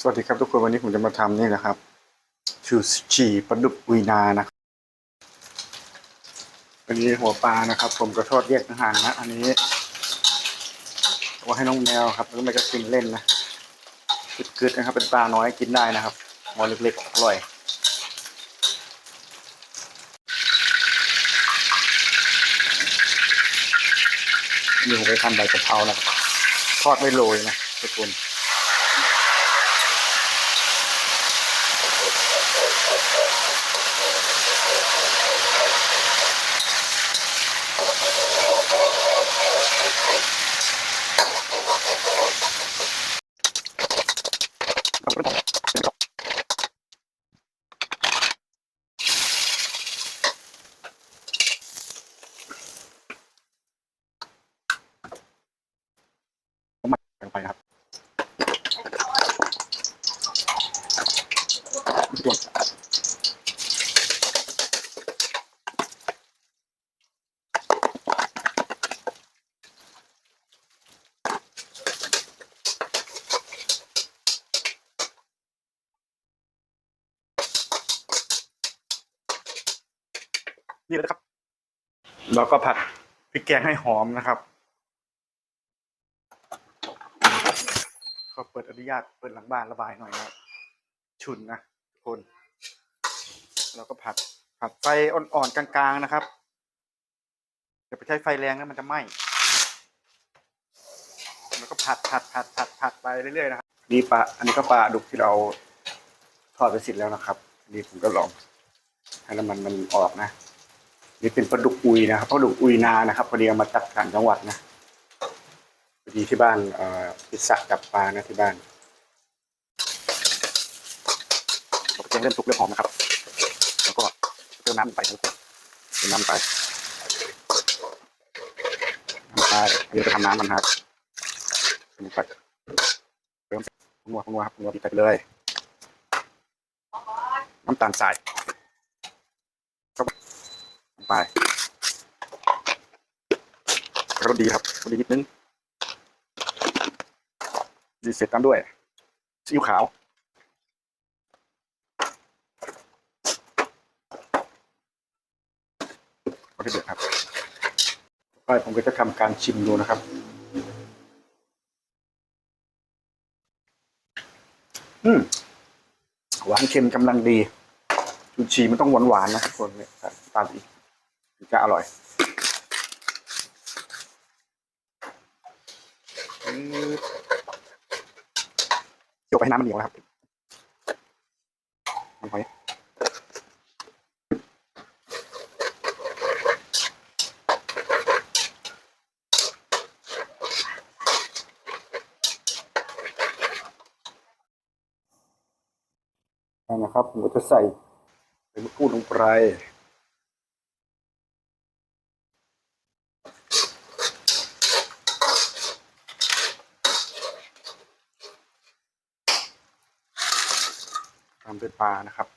สวัสดีครับทุกคนวันนี้ผมจะมาทำนี่นะครับชูชีปลาดุกอุยนานะครับอันนี้หัวปลานะครับ ผมก็ทอดแยกต่างหากนะอันนี้เอาให้น้องแมวครับแล้วมันก็กินเล่นนะกึดๆนะครับ เป็นปลาน้อยกินได้นะครับหมอเล็กๆอร่อยนี่ผมไปทำใบกะเพรานะครับทอดไม่โรยนะทุกคน ไปครับส่ว นนี่เลยนะครับแล้วก็ผัดพริกแกงให้หอมนะครับขอเปิดอนุญาตเปิดหลังบ้านระบายหน่อยนะฉุนนะทุกคน เราก็ผัดผัดไฟอ่อนๆกลางๆนะครับอย่าไปใช้ไฟแรงนะมันจะไหม้แล้วก็ผัดผัดผัดผัดผัดไปเรื่อยๆนะครับนี่ปลาอันนี้ก็ปลาดุกที่เราทอดไปเสร็จแล้วนะครับนี่ผมก็ลองให้น้ำมันมันออกนะ นี่เป็นปลาดุกอุยนะครับปลาดุกอุยนานะครับพอดีเอามาจากต่างจังหวัดนะพอดีที่บ้านเอ่อพิซซ่าจับปลานะที่บ้านพอแกงเริ่มสุกเริ่มหอมนะครับ แล้วก็เติมน้ำไปครับเติมน้ำไปน้ำไปเดี๋ยวจะทำน้ำมันครับเติมไปเติมนัวนัวครับนัวไปเลย น้ำตาลทราย ไปรสดีครับรสดีนิดนึงดีเสร็จตามด้วยซีอิ๊วขาวก็ที่เดือดครับไปผมก็จะทำการชิมดูนะครับอืมหวานเค็มกำลังดีชูชีมันต้องหวานหวานๆนะทุกคนเนี่ยตาลอีก จะอร่อยอืมเดี๋ยวไปให้น้ำมันเหนียวนะครับลงไปนะครับผมก็จะใส่ใบมะกรูดลงไป ตามด้วยปลานะครับ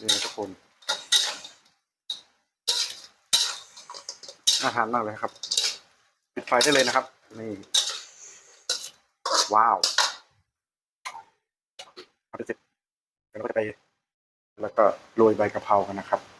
นี่นะทุกคนน่าทานมากเลยครับ ปิดไฟได้เลยนะครับ นี่ ว้าวเอาไปเสร็จแล้วก็จะไป แล้วก็โรยใบกะเพรากันนะครับ